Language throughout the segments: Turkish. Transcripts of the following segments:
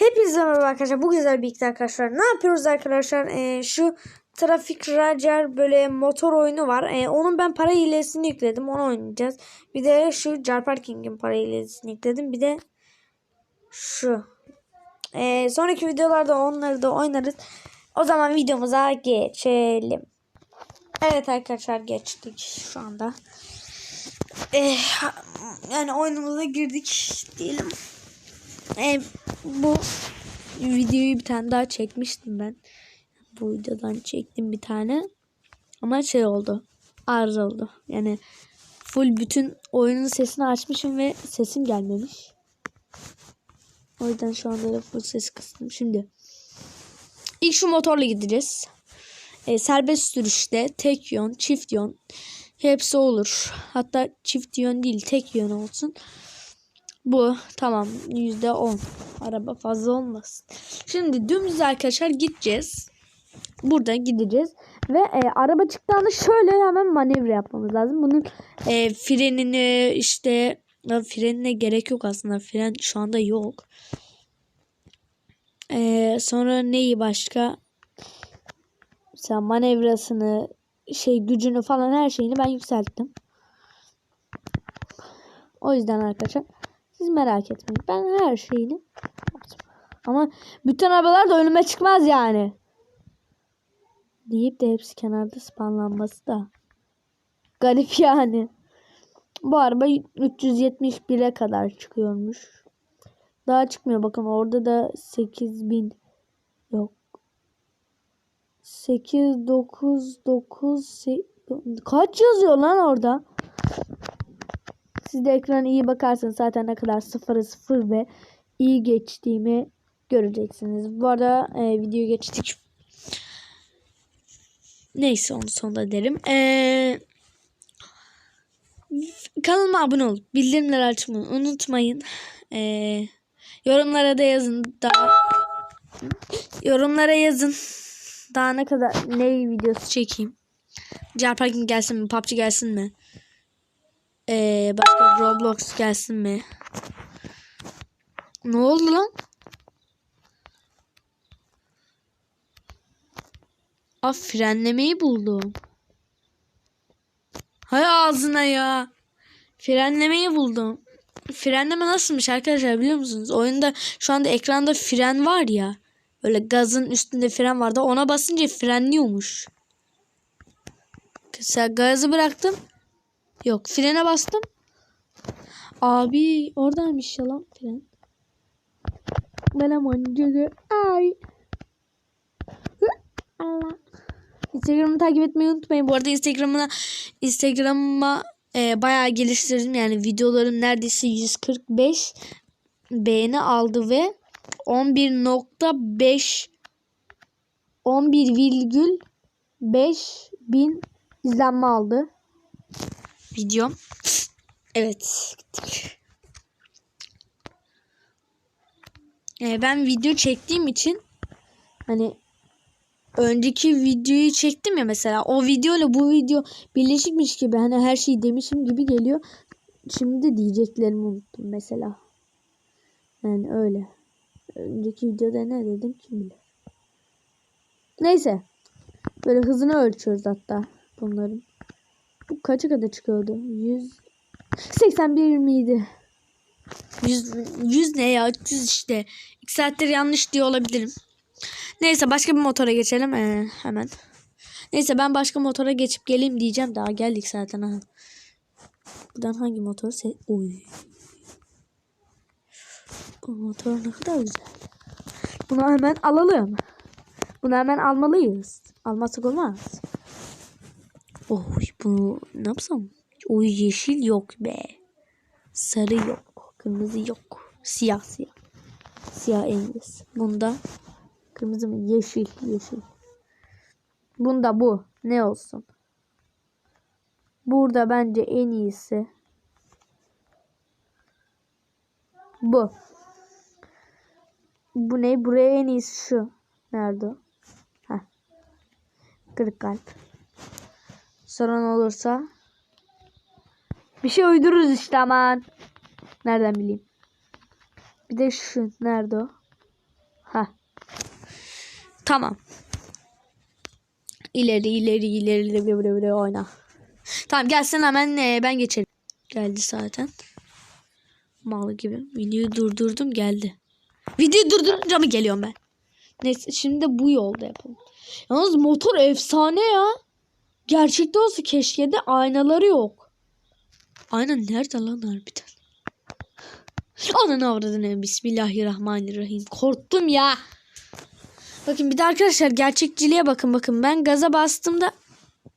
Hepinize merhaba arkadaşlar. Bu güzel birlikte arkadaşlar. Ne yapıyoruz arkadaşlar? Ee, şu Traffic Racer böyle motor oyunu var. Ee, onun ben para hilesini yükledim. Onu oynayacağız. Bir de şu Car Parking'in para hilesini yükledim. Bir de şu. Ee, sonraki videolarda onları da oynarız. O zaman videomuza geçelim. Evet arkadaşlar geçtik şu anda. Ee, yani oyunumuza girdik diyelim. Ee, bu videoyu bir tane daha çekmiştim ben. Bu videodan çektim bir tane. Ama şey oldu. Arıza oldu. Yani full bütün oyunun sesini açmışım ve sesim gelmemiş. O yüzden şu anda da full ses kıstım. Şimdi ilk şu motorla gideceğiz. E, serbest sürüşte tek yön, çift yön hepsi olur. Hatta çift yön değil tek yön olsun. Bu tamam yüzde on. Araba fazla olmasın. Şimdi dümdüz arkadaşlar gideceğiz. Burada gideceğiz. Ve e, araba çıktığında şöyle hemen manevra yapmamız lazım. Bunun e, frenini işte frenine gerek yok aslında. Fren şu anda yok. E, sonra neyi başka? Mesela manevrasını şey gücünü falan her şeyini ben yükselttim. O yüzden arkadaşlar siz merak etmeyin. Ben her şeyini. Ama bütün arabalar da önüme çıkmaz yani. Deyip de hepsi kenarda spanlanması da garip yani. Bu araba 371'e kadar çıkıyormuş. Daha çıkmıyor. Bakın orada da 8000 yok. 8 9 9 kaç yazıyor lan orada? Siz de ekrana iyi bakarsanız zaten ne kadar sıfırı sıfır ve iyi geçtiğimi göreceksiniz. Bu arada e, video geçtik. Neyse onu sonunda derim. Ee, kanalıma abone olup bildirimleri açmayı unutmayın. Ee, yorumlara da yazın. Daha, yorumlara yazın. Daha ne kadar ne videosu çekeyim. Parking gelsin mi? PUBG gelsin mi? Ee, başka Roblox gelsin mi? Ne oldu lan? Aa frenlemeyi buldum. Hay ağzına ya. Frenlemeyi buldum. Frenleme nasılmış arkadaşlar biliyor musunuz? Oyunda şu anda ekranda fren var ya. Böyle gazın üstünde fren vardı. Ona basınca frenliyormuş. Mesela gazı bıraktım. Yok frene bastım. Abi oradaymış yalan fren. Ben aman Ay. Allah. Instagram'ı takip etmeyi unutmayın. Bu arada Instagram'ına Instagram'ıma e, bayağı geliştirdim. Yani videolarım neredeyse 145 beğeni aldı ve 11.5 11,5 bin izlenme aldı. Videom. Evet. Ee, ben video çektiğim için hani önceki videoyu çektim ya mesela o video ile bu video birleşikmiş gibi hani her şeyi demişim gibi geliyor. Şimdi de diyeceklerimi unuttum mesela. Yani öyle. Önceki videoda ne dedim kim bilir. Neyse. Böyle hızını ölçüyoruz hatta bunların. Bu kaça kadar çıkıyordu? 181 miydi? 100, 100 ne ya? 300 işte. 2 saattir yanlış diye olabilirim. Neyse başka bir motora geçelim. Ee, hemen. Neyse ben başka motora geçip geleyim diyeceğim. Daha geldik zaten. Ha. Buradan hangi motor? Oy. Bu motor ne kadar güzel. Bunu hemen alalım. Bunu hemen almalıyız. Almazsak olmaz. Oy bunu ne yapsam? Oy yeşil yok be. Sarı yok. Kırmızı yok. Siyah siyah. Siyah İngiliz. Bunda kırmızı mı? Yeşil yeşil. Bunda bu. Ne olsun? Burada bence en iyisi. Bu. Bu ne? Buraya en iyisi şu. Nerede o? Heh. Kırık kalp. Sorun olursa bir şey uydururuz işte aman. Nereden bileyim. Bir de şu. Nerede o? Ha. Tamam. İleri ileri ileri ileri ileri, ileri oyna. Tamam gelsin hemen e, ben geçerim. Geldi zaten. Mal gibi. Videoyu durdurdum geldi. Videoyu durdurunca mı geliyorum ben? Neyse şimdi de bu yolda yapalım. Yalnız motor efsane ya. Gerçekte olsa keşke de aynaları yok. Ayna nerede lan harbiden? Ananı avradını bismillahirrahmanirrahim. Korktum ya. Bakın bir de arkadaşlar gerçekçiliğe bakın bakın. Ben gaza bastığımda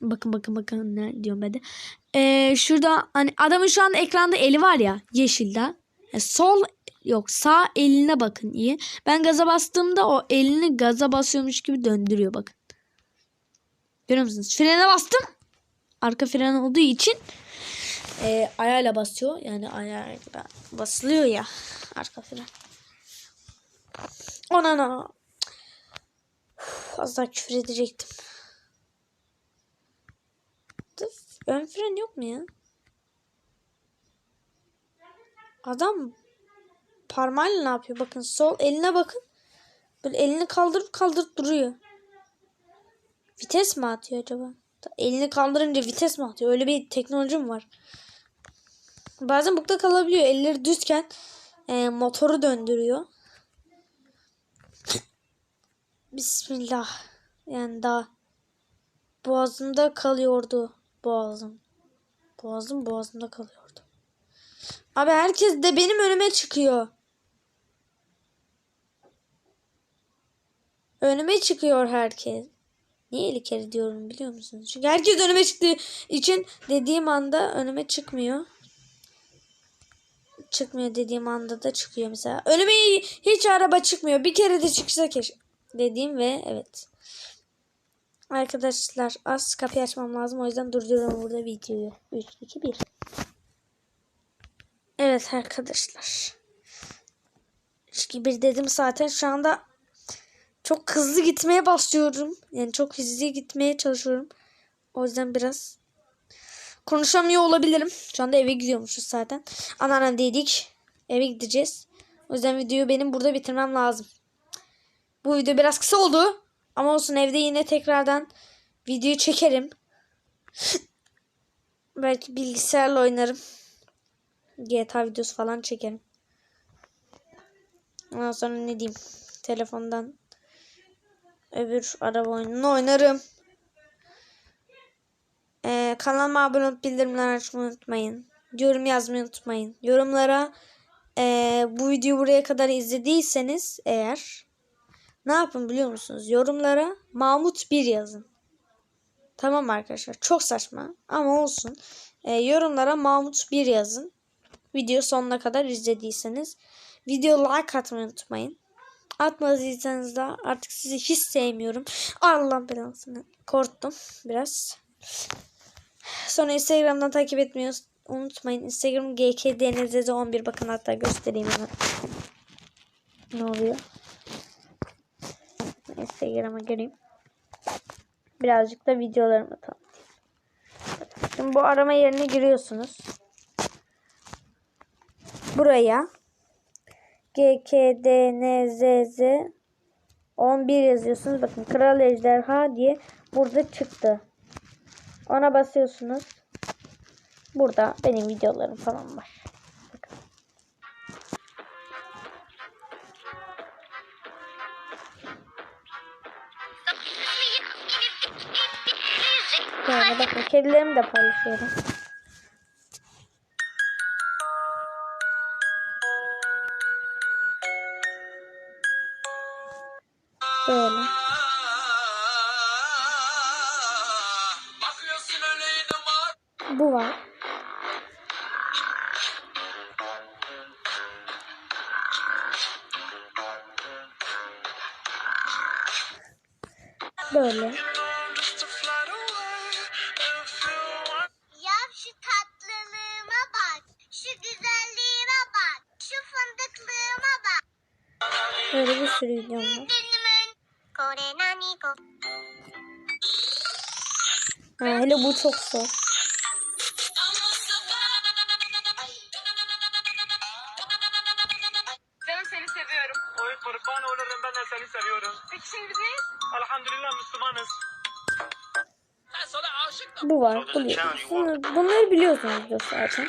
bakın bakın bakın ne diyorum ben de. Ee, şurada hani adamın şu anda ekranda eli var ya yeşilde. E, sol yok sağ eline bakın iyi. Ben gaza bastığımda o elini gaza basıyormuş gibi döndürüyor bakın. Görüyor musunuz? Frene bastım. Arka fren olduğu için e, ayağıyla basıyor. Yani ayağıyla basılıyor ya arka fren. Onana. Uf, Az daha küfür edecektim. Ön fren yok mu ya? Adam parmağıyla ne yapıyor? Bakın sol eline bakın. Böyle elini kaldırıp kaldırıp duruyor. Vites mi atıyor acaba? Elini kaldırınca vites mi atıyor? Öyle bir teknoloji mi var? Bazen bukta kalabiliyor. Elleri düzken e, motoru döndürüyor. Bismillah. Yani daha boğazımda kalıyordu. Boğazım. Boğazım boğazımda kalıyordu. Abi herkes de benim önüme çıkıyor. Önüme çıkıyor herkes. Niye eli diyorum biliyor musunuz? Çünkü herkes önüme çıktığı için dediğim anda önüme çıkmıyor. Çıkmıyor dediğim anda da çıkıyor mesela. Önüme hiç araba çıkmıyor. Bir kere de çıksa keşke. Dediğim ve evet. Arkadaşlar az kapıyı açmam lazım. O yüzden durduruyorum burada videoyu. 3, 2, 1. Evet arkadaşlar. 3, 2, 1 dedim zaten. Şu anda çok hızlı gitmeye başlıyorum. Yani çok hızlı gitmeye çalışıyorum. O yüzden biraz konuşamıyor olabilirim. Şu anda eve gidiyormuşuz zaten. Anneannem dedik. Eve gideceğiz. O yüzden videoyu benim burada bitirmem lazım. Bu video biraz kısa oldu. Ama olsun evde yine tekrardan videoyu çekerim. Belki bilgisayarla oynarım. GTA videosu falan çekerim. Ondan sonra ne diyeyim. Telefondan öbür araba oyununu oynarım. Ee, kanalıma abone olup bildirimleri açmayı unutmayın. Yorum yazmayı unutmayın. Yorumlara ee, bu videoyu buraya kadar izlediyseniz eğer ne yapın biliyor musunuz? Yorumlara Mahmut 1 yazın. Tamam arkadaşlar. Çok saçma ama olsun. Ee, yorumlara Mahmut 1 yazın. Video sonuna kadar izlediyseniz. Video like atmayı unutmayın. Atmadıysanız da artık sizi hiç sevmiyorum. Allah belasını. Korktum biraz. Sonra Instagram'dan takip etmeyi unutmayın. Instagram gkdnzz11 bakın hatta göstereyim hemen. Ne oluyor? Instagram'a gireyim. Birazcık da videolarımı tanıtayım. Şimdi bu arama yerine giriyorsunuz. Buraya GKDNZZ 11 yazıyorsunuz. Bakın Kral Ejderha diye burada çıktı. Ona basıyorsunuz. Burada benim videolarım falan var. Bakın. Yani bakın kedilerimi de paylaşıyorum. Bu var. Böyle. Ya şu tatlılığıma bak. Şu güzelliğime bak. Şu fındıklığıma bak. Böyle bir sürü videom var. Ha, hele bu çok zor. Bu var. Biliyorsunuz. Bunları, bunları biliyorsunuz zaten.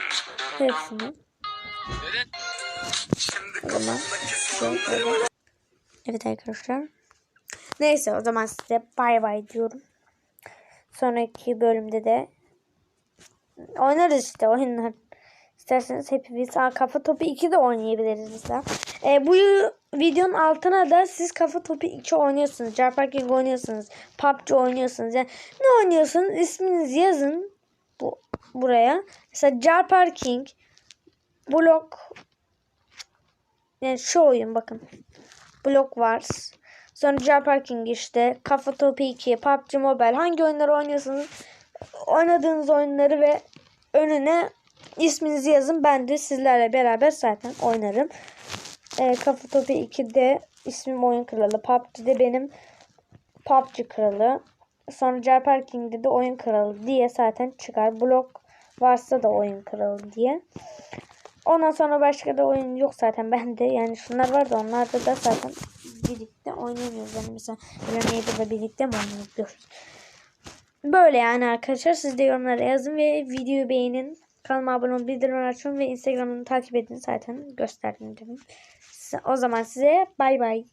Hepsini. Şöyle. Evet arkadaşlar. Neyse o zaman size bay bay diyorum. Sonraki bölümde de oynarız işte oyunlar. İsterseniz hepimiz kafa topu 2 de oynayabiliriz mesela. Ee, bu videonun altına da siz kafa topu 2 oynuyorsunuz. Jar Parking oynuyorsunuz. PUBG oynuyorsunuz. Yani ne oynuyorsanız isminizi yazın bu buraya. Mesela Jar Parking Block yani şu oyun bakın. Block Wars. Sonra Jar Parking işte. Kafa Topu 2, PUBG Mobile. Hangi oyunları oynuyorsanız oynadığınız oyunları ve önüne isminizi yazın. Ben de sizlerle beraber zaten oynarım. Ee, Kafa Topu 2'de ismim Oyun Kralı. PUBG'de benim PUBG Kralı. Sonra Jar Parking'de de Oyun Kralı diye zaten çıkar. Block varsa da Oyun Kralı diye. Ondan sonra başka da oyun yok zaten bende. Yani şunlar var da onlarda da zaten birlikte oynamıyoruz. Yani mesela Remedy'de de birlikte mi oynuyoruz? Böyle yani arkadaşlar. Siz de yorumlara yazın ve videoyu beğenin. Kanalıma abone olun, bildirimleri açın ve Instagram'ını takip edin. Zaten gösterdim dedim. O zaman size bay bay.